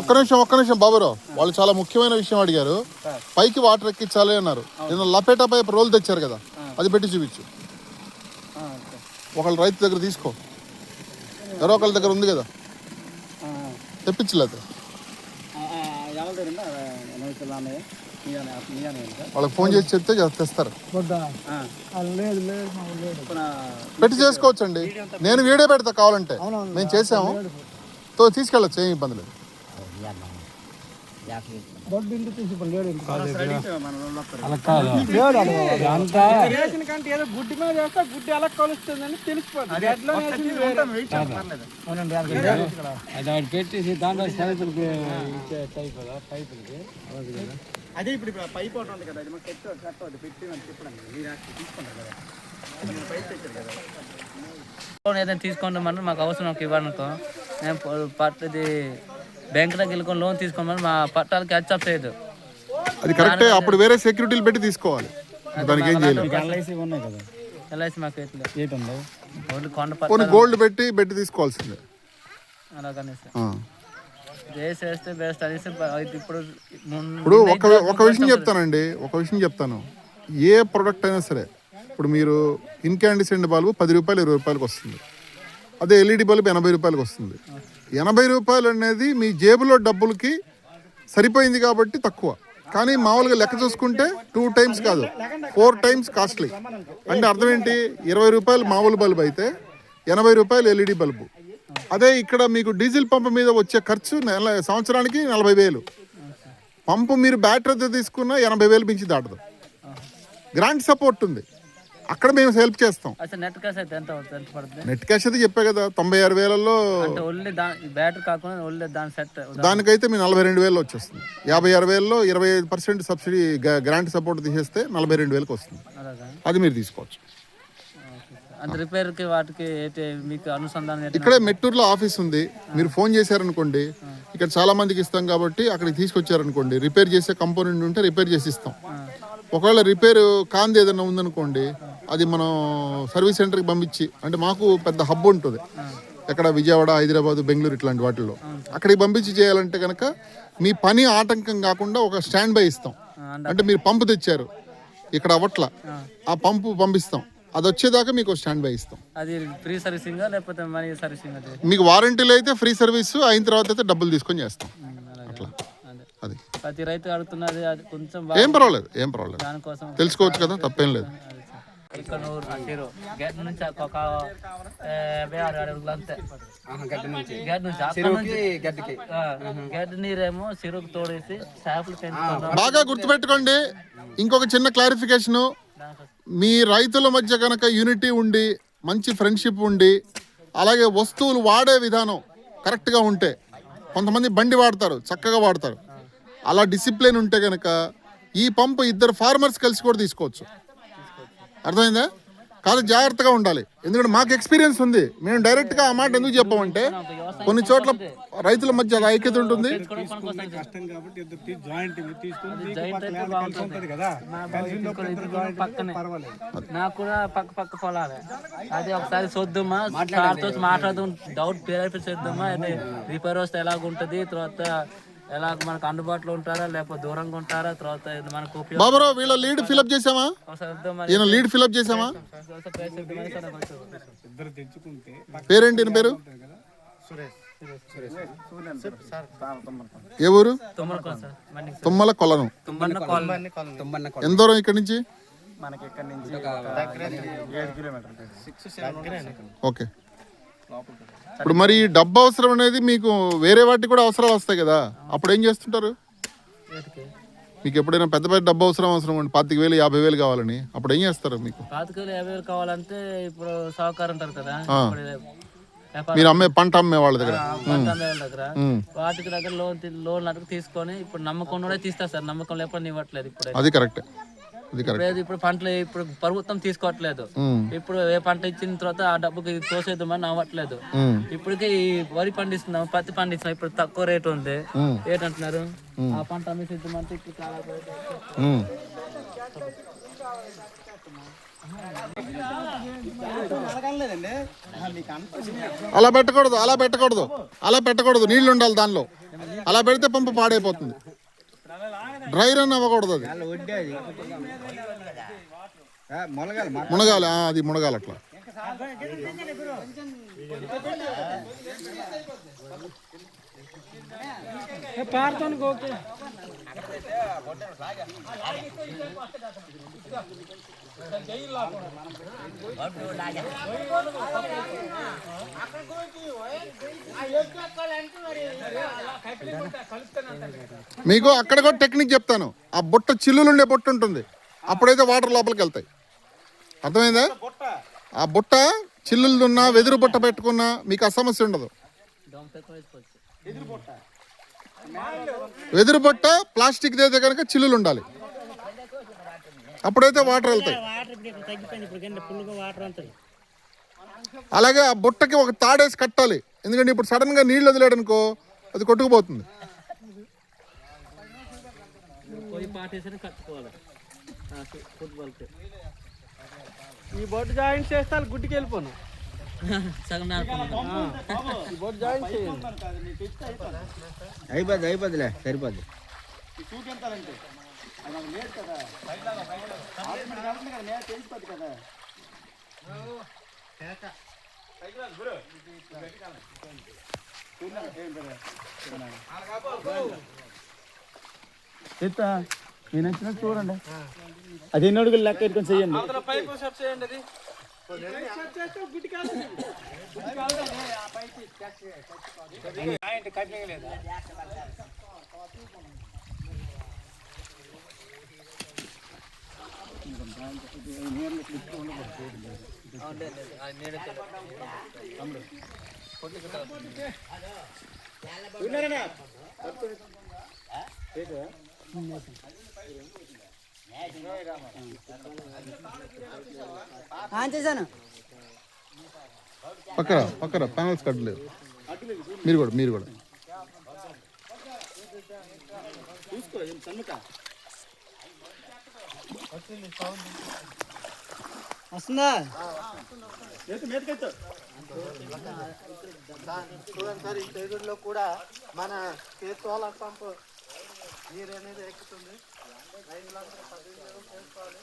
ఒక్క నిమిషం ఒక్క నిమిషం బాబురావు. వాళ్ళు చాలా ముఖ్యమైన విషయం అడిగారు. పైకి వాటర్ ఎక్కించాలి అన్నారు. నేను లపేట పైపు రోల్ తెచ్చారు కదా అది పెట్టి చూపించు. ఒకళ్ళ రైతు దగ్గర తీసుకో. ఎవరో ఒకళ్ళ దగ్గర ఉంది కదా. తెప్పించలేదు. వాళ్ళకి ఫోన్ చేసి చెప్తే తెస్తారు. పెట్టి చేసుకోవచ్చండి. నేను వీడియో పెడతా కావాలంటే. మేము చేసాము తో తీసుకెళ్ళచ్చు ఏం ఇబ్బంది లేదు. గుడ్డి మీద చేస్తే ఎలా కలుస్తుందని తెలిసిపోతుంది పెట్టేసి దాంట్లో పైపులకి. అదే ఇప్పుడు ఇప్పుడు పైప్ ఒకటి ఉంది కదా అది మాకు కట్టు కట్ట ఒకటి పెట్టి అని చెప్పండి. మీరు యాక్చువల్లీ తీసుకుంటారు కదా. పైప్ తెచ్చారు కదా. లోన్ ఏదైనా తీసుకుంటామని మాకు అవసరం ఒక ఇవ్వనుకో నేను ప- పట్ట ఇది బ్యాంకులోకి వెళ్ళుకొని లోన్ తీసుకోమని మా పట్టాలకి హెచ్అప్ చేయదు అది కరెక్టే అప్పుడు వేరే సెక్యూరిటీలు పెట్టి తీసుకోవాలి. దానికి ఏం చేయలేదు ఎల్ఐసి ఉన్నాయి కదా. ఎల్ఐసి మాకు ఎట్లా ఏటి ఉంది? ఓన్లీ కొండ గోల్డ్ పెట్టి పెట్టి తీసుకోవాల్సిందే. అలాగనేసి. ఆ. బెస్ట్ అనేసి ఇప్పుడు ఒక ఒక విషయం చెప్తానండి. ఒక విషయం చెప్తాను. ఏ ప్రోడక్ట్ అయినా సరే ఇప్పుడు మీరు ఇన్కాండిసెంట్ బల్బు పది రూపాయలు ఇరవై రూపాయలకు వస్తుంది. అదే ఎల్ఈడి బల్బు ఎనభై రూపాయలకు వస్తుంది. ఎనభై రూపాయలు అనేది మీ జేబులో డబ్బులకి సరిపోయింది కాబట్టి తక్కువ. కానీ మామూలుగా లెక్క చూసుకుంటే టూ టైమ్స్ కాదు ఫోర్ టైమ్స్ కాస్ట్లీ అంటే అర్థం ఏంటి? ఇరవై రూపాయలు మామూలు బల్బు అయితే ఎనభై రూపాయలు ఎల్ఈడి బల్బు అదే ఇక్కడ మీకు డీజిల్ పంపు మీద వచ్చే ఖర్చు నెల సంవత్సరానికి నలభై వేలు. పంపు మీరు బ్యాటరీతో తీసుకున్న ఎనభై వేలు మించి దాటదు. గ్రాంట్ సపోర్ట్ ఉంది. అక్కడ మేము హెల్ప్ చేస్తాం. నెట్ కాస్ట్ అయితే ఎంత నెట్ క్యాష్ అయితే చెప్పే కదా తొంభై ఆరు వేలలో బ్యాటరీ కాకుండా ఓన్లీ దాని సెట్ దానికైతే మీ నలభై రెండు వేలు వచ్చేస్తుంది. యాభై ఆరు వేలలో ఇరవై ఐదు పర్సెంట్ సబ్సిడీ గ్రాంట్ సపోర్ట్ తీసేస్తే నలభై రెండు వేలకు వస్తుంది. అది మీరు తీసుకోవచ్చు. అంటే రిపేర్కి వాటికి అయితే మీకు అనుసంధానం? ఇక్కడే మెట్టూరులో ఆఫీస్ ఉంది. మీరు ఫోన్ చేశారనుకోండి ఇక్కడ చాలా మందికి ఇస్తాం కాబట్టి అక్కడికి తీసుకొచ్చారనుకోండి. రిపేర్ చేసే కంపోనెంట్ ఉంటే రిపేర్ చేసి ఇస్తాం. ఒకవేళ రిపేర్ కాంది ఏదైనా ఉందనుకోండి అది మనం సర్వీస్ సెంటర్కి పంపించి అంటే మాకు పెద్ద హబ్ ఉంటుంది. ఎక్కడ విజయవాడ హైదరాబాద్ బెంగళూరు ఇట్లాంటి వాటిల్లో. అక్కడికి పంపించి చేయాలంటే కనుక మీ పని ఆటంకం కాకుండా ఒక స్టాండ్ బై ఇస్తాం. అంటే మీరు పంపు తెచ్చారు ఇక్కడ అవ్వట్ల. ఆ పంపు పంపిస్తాం. అది వచ్చేదాకా మీకు స్టాండ్ బై ఇస్తాం. అది ఫ్రీ సర్వీసింగ్ లేకపోతే మనీ సర్వీసింగ్ అది మీకు వారంటీలో అయితే ఫ్రీ సర్వీస్ అయిన తర్వాత అయితే డబ్బులు తీసుకొని చేస్తాం. అట్లా. అదే. ప్రతి రైతు అడుగుతున్నది అది కొంచెం ఏం పర్వాలేదు ఏం పర్వాలేదు. దానికోసం తెలుసుకోవచ్చు కదా తప్పేం లేదు. గేట్ నుంచి ఒక యాభై ఆరు అడుగులు అంతే. గడ్డ నుంచి. నుంచి గడ్డకి నీరేమో తోడేసి చేపలు పెంచుకుంటాం బాగా గుర్తుపెట్టుకోండి. ఇంకొక చిన్న క్లారిఫికేషను. మీ రైతుల మధ్య కనుక యూనిటీ ఉండి మంచి ఫ్రెండ్షిప్ ఉండి అలాగే వస్తువులు వాడే విధానం కరెక్ట్గా ఉంటే కొంతమంది బండి వాడతారు చక్కగా వాడతారు. అలా డిసిప్లిన్ ఉంటే కనుక ఈ పంపు ఇద్దరు ఫార్మర్స్ కలిసి కూడా తీసుకోవచ్చు. అర్థమైందా? కాదు జాగ్రత్తగా ఉండాలి. ఎందుకంటే మాకు ఎక్స్పీరియన్స్ ఉంది. మేము డైరెక్ట్గా ఆ మాట ఎందుకు చెప్పామంటే కొన్ని చోట్ల రైతుల మధ్య అది ఐక్యత ఉంటుంది. బాబు నాకు కూడా పక్క పక్క పొలాలే. అది ఒకసారి చూద్దామా? సార్తో మాట్లాడదాం. డౌట్ క్లియర్ చేద్దామా? రిపేర్ వస్తే ఎలాగుంటది తర్వాత ఎలా మనకు అందుబాటులో ఉంటారా? లేకపోతే దూరంగా ఉంటారా? తర్వాత మనకు బాబురావు వీళ్ళ లీడ్ ఫిలప్ చేసామా? ఈయన లీడ్ ఫిలప్ చేసామా? ఇద్దరు తెచ్చుకుంటే పేరేంటి ఈయన పేరు? ఏ ఊరు? తుమ్మల కొలను ఎంత దూరం ఇక్కడి నుంచి? మనకి ఇక్కడ నుంచి ఓకే. ఇప్పుడు మరి డబ్బు అవసరం అనేది మీకు వేరే వాటికి కూడా అవసరాలు వస్తాయి కదా. అప్పుడు ఏం చేస్తుంటారు? మీకు ఎప్పుడైనా పెద్ద పెద్ద డబ్బు అవసరం అవసరం అండి. పాతిక వేలు యాభై వేలు కావాలని. అప్పుడు ఏం చేస్తారు మీకు? పాతికేలు యాభై వేలు కావాలంటే ఇప్పుడు సాహుకారు ఉంటారు కదా. మీరు అమ్మే పంట అమ్మే వాళ్ళ దగ్గర. పంట అమ్మే వాళ్ళ దగ్గర. వాటికి దగ్గర లోన్ లోన్ తీసుకొని ఇప్పుడు నమ్మకం కూడా తీస్తా సార్. నమ్మకం లేకపోతే ఇవ్వట్లేదు ఇప్పుడు. అది కరెక్ట్. లేదు ఇప్పుడు పంటలు ఇప్పుడు ప్రభుత్వం తీసుకోవట్లేదు. ఇప్పుడు ఏ పంట ఇచ్చిన తర్వాత ఆ డబ్బుకి తోసేద్దామని అవ్వట్లేదు. ఇప్పటికి ఈ వరి పండిస్తున్నాం పత్తి పండిస్తున్నాం ఇప్పుడు తక్కువ రేటు ఉంది. ఏంటంటున్నారు? ఆ పంట అమ్మేసిద్దామంటే ఇప్పుడు చాలా అలా పెట్టకూడదు అలా పెట్టకూడదు అలా పెట్టకూడదు. నీళ్ళు ఉండాలి దానిలో. అలా పెడితే పంపు పాడైపోతుంది. డ్రై రన్ అవ్వకూడదు అది. మునగాలి అది మునగాలి అట్లా. పారుతాను మీకు అక్కడ కూడా టెక్నిక్ చెప్తాను. ఆ బుట్ట చిల్లులుండే బుట్ట ఉంటుంది. అప్పుడైతే వాటర్ లోపలికి వెళ్తాయి. అర్థమైందా? ఆ బుట్ట చిల్లులున్నా వెదురు బుట్ట పెట్టుకున్నా మీకు ఆ సమస్య ఉండదు. వెదురు బుట్ట ప్లాస్టిక్ అయితే కనుక చిల్లులు ఉండాలి. అప్పుడైతే వాటర్ వెళ్తాయి. అలాగే ఆ బుట్టకి ఒక తాడేసి కట్టాలి. ఎందుకంటే ఇప్పుడు సడన్గా నీళ్ళు వదిలేడనుకో అది కొట్టుకుపోతుంది. కట్టుకోవాలి. ఈ బోర్డు జాయిన్ చేస్తే గుడ్డికి వెళ్ళిపోను. సగం ఈ బోర్డు జాయిన్ చేయండి. అయిపోద్ది అయిపోద్దిలే సరిపోద్ది. చెప్తా నేను వచ్చిన చూడండి. అది ఎన్ని అడుగులు లెక్క పెట్టుకొని చెయ్యండి పైపు అది చేశాను పక్కన పక్కన ప్యానల్స్ కట్టలేదు మీరు కూడా మీరు కూడా. వస్తుందా? చూడండి సార్ ఈ తెగుడులో కూడా మన సోలార్ పంప్ నీరు అనేది ఎక్కుతుంది రైతులందరూ పదిహేను చేసుకోవాలి